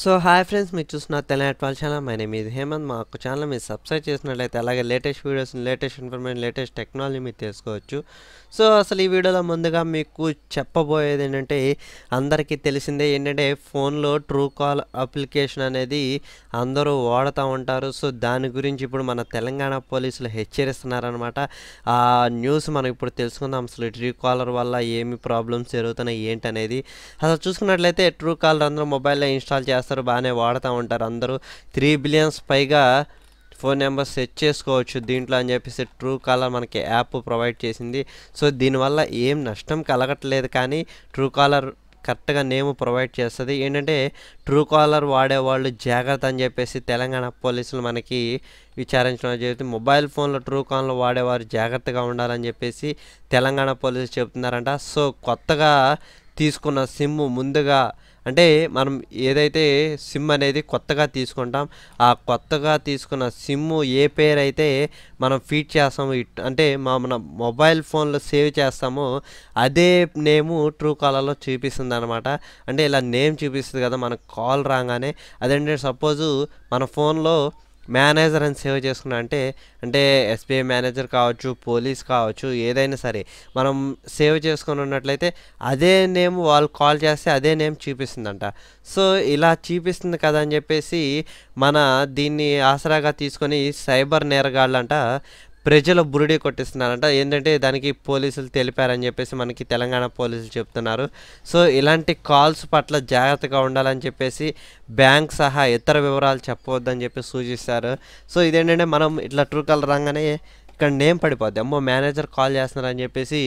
So hi friends మీరు చూస్తున్న తెలంగాణ వాళ్ళ ఛానల్ మై నేమ్ ఇది హేమంత్ మా యొక్క ఛానల్ మీరు సబ్స్క్రైబ్ చేసినట్లయితే అలాగే latest videos latest information latest technology మీరు తెలుసుకోవచ్చు. సో అసలు ఈ వీడియోలో ముందుగా మీకు చెప్పబోయేది ఏంటంటే అందరికీ తెలిసిందే ఏంటంటే ఫోన్లో ట్రూ కాల్ అప్లికేషన్ అనేది అందరూ వాడుతూ ఉంటారు. సో దాని గురించి ఇప్పుడు మన తెలంగాణ పోలీసులు హెచ్చరిస్తున్నారనమాట ఆ న్యూస్ మనం ఇప్పుడు తెలుసుకుందాం. అసలు ట్రూ కాలర్ వల్ల ఏమి ప్రాబ్లమ్స్ జరుగుతున్నాయి ఏంటనేది. అసలు చూసుకున్నట్లయితే ట్రూ కాలర్ అందరూ మొబైల్లో ఇన్స్టాల్ చేస్తారు బాగానే వాడుతూ ఉంటారు. అందరూ త్రీ బిలియన్స్ పైగా ఫోన్ నెంబర్ సెట్ చేసుకోవచ్చు దీంట్లో అని చెప్పేసి ట్రూ కాలర్ మనకి యాప్ ప్రొవైడ్ చేసింది. సో దీనివల్ల ఏం నష్టం కలగట్లేదు కానీ ట్రూ కాలర్ కరెక్ట్గా నేమ్ ప్రొవైడ్ చేస్తుంది. ఏంటంటే ట్రూ కాలర్ వాడేవాళ్ళు జాగ్రత్త అని చెప్పేసి తెలంగాణ పోలీసులు మనకి విచారించడం జరుగుతుంది మొబైల్ ఫోన్లో ట్రూ కాలర్ వాడేవారు జాగ్రత్తగా ఉండాలని చెప్పేసి తెలంగాణ పోలీసులు చెప్తున్నారంట. సో కొత్తగా తీసుకున్న సిమ్ ముందుగా అంటే మనం ఏదైతే సిమ్ అనేది కొత్తగా తీసుకుంటాం ఆ కొత్తగా తీసుకున్న సిమ్ ఏ పేరు అయితే మనం ఫీడ్ చేస్తాము ఇట్- అంటే మా మన మొబైల్ ఫోన్లో సేవ్ చేస్తామో అదే నేము ట్రూ కాలర్లో చూపిస్తుంది అనమాట అంటే ఇలా నేమ్ చూపిస్తుంది కదా మనకు కాల్ రాగానే. అదేంటంటే సపోజు మన ఫోన్లో మేనేజర్ అని సేవ్ చేసుకున్నా అంటే అంటే ఎస్బీఐ మేనేజర్ కావచ్చు పోలీస్ కావచ్చు ఏదైనా సరే మనం సేవ్ చేసుకొని ఉన్నట్లయితే అదే నేమ్ వాళ్ళు కాల్ చేస్తే అదే నేమ్ చూపిస్తుందంట. సో ఇలా చూపిస్తుంది కదా అని చెప్పేసి మన దీన్ని ఆసరాగా తీసుకొని సైబర్ నేరగాళ్ళంట ప్రజల బురిడి కొట్టిస్తున్నారంట. ఏంటంటే దానికి పోలీసులు తెలిపారని చెప్పేసి మనకి తెలంగాణ పోలీసులు చెప్తున్నారు. సో ఇలాంటి కాల్స్ పట్ల జాగ్రత్తగా ఉండాలని చెప్పేసి బ్యాంక్ సహా ఇతర వివరాలు చెప్పవద్దని చెప్పి సూచిస్తారు. సో ఇదేంటంటే మనం ఇట్లా ట్రూ కలర్ రాగానే ఇక్కడ నేమ్ పడిపోద్ది. అమ్మో మేనేజర్ కాల్ చేస్తున్నారని చెప్పేసి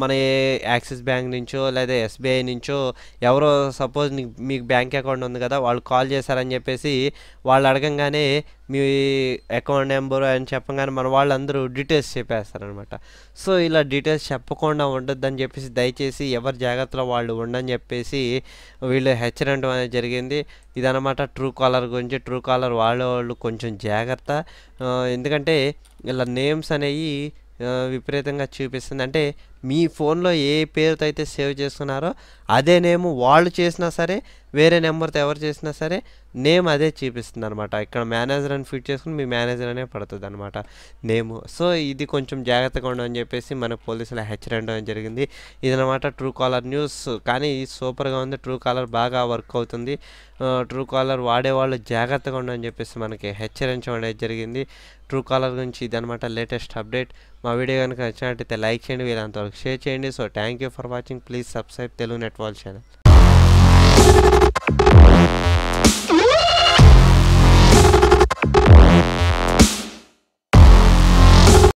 మన యాక్సిస్ బ్యాంక్ నుంచో లేదా ఎస్బీఐ నుంచో ఎవరో సపోజ్ మీకు బ్యాంక్ అకౌంట్ ఉంది కదా వాళ్ళు కాల్ చేశారని చెప్పేసి వాళ్ళు అడగంగానే మీ అకౌంట్ నెంబర్ అని చెప్పగానే మన వాళ్ళందరూ డీటెయిల్స్ చెప్పేస్తారనమాట సో ఇలా డీటెయిల్స్ చెప్పకుండా ఉండొద్దని చెప్పేసి దయచేసి ఎవరి జాగ్రత్తలో వాళ్ళు ఉండని చెప్పేసి వీళ్ళు హెచ్చరించడం అనేది జరిగింది. ఇదనమాట ట్రూ కాలర్ గురించి. ట్రూ కాలర్ వాళ్ళ కొంచెం జాగ్రత్త. ఎందుకంటే ఇలా నేమ్స్ అనేవి విపరీతంగా చూపిస్తుంది. అంటే మీ ఫోన్లో ఏ పేరుతో అయితే సేవ్ చేసుకున్నారో అదే నేమ్ వాళ్ళు చేసినా సరే వేరే నెంబర్తో ఎవరు చేసినా సరే నేమ్ అదే చూపిస్తుంది అనమాట ఇక్కడ మేనేజర్ అని ఫిట్ చేసుకుని మీ మేనేజర్ అనే పడుతుంది అనమాట నేమ్. సో ఇది కొంచెం జాగ్రత్తగా ఉండని చెప్పేసి మన పోలీసులు హెచ్చరించడం జరిగింది. ఇదనమాట ట్రూ కాలర్ న్యూస్. కానీ సూపర్గా ఉంది. ట్రూ కాలర్ బాగా వర్క్ అవుతుంది. ట్రూ కాలర్ వాడేవాళ్ళు జాగ్రత్తగా ఉండని చెప్పేసి మనకి హెచ్చరించడం అనేది జరిగింది. ట్రూ కాలర్ గురించి ఇదనమాట లేటెస్ట్ అప్డేట్. మా వీడియో కనుక నచ్చినట్టయితే లైక్ చేయండి. వీళ్ళంతవరకు షేర్ చేయండి. So thank you for watching. Please subscribe Telugu నెట్వాల్ channel.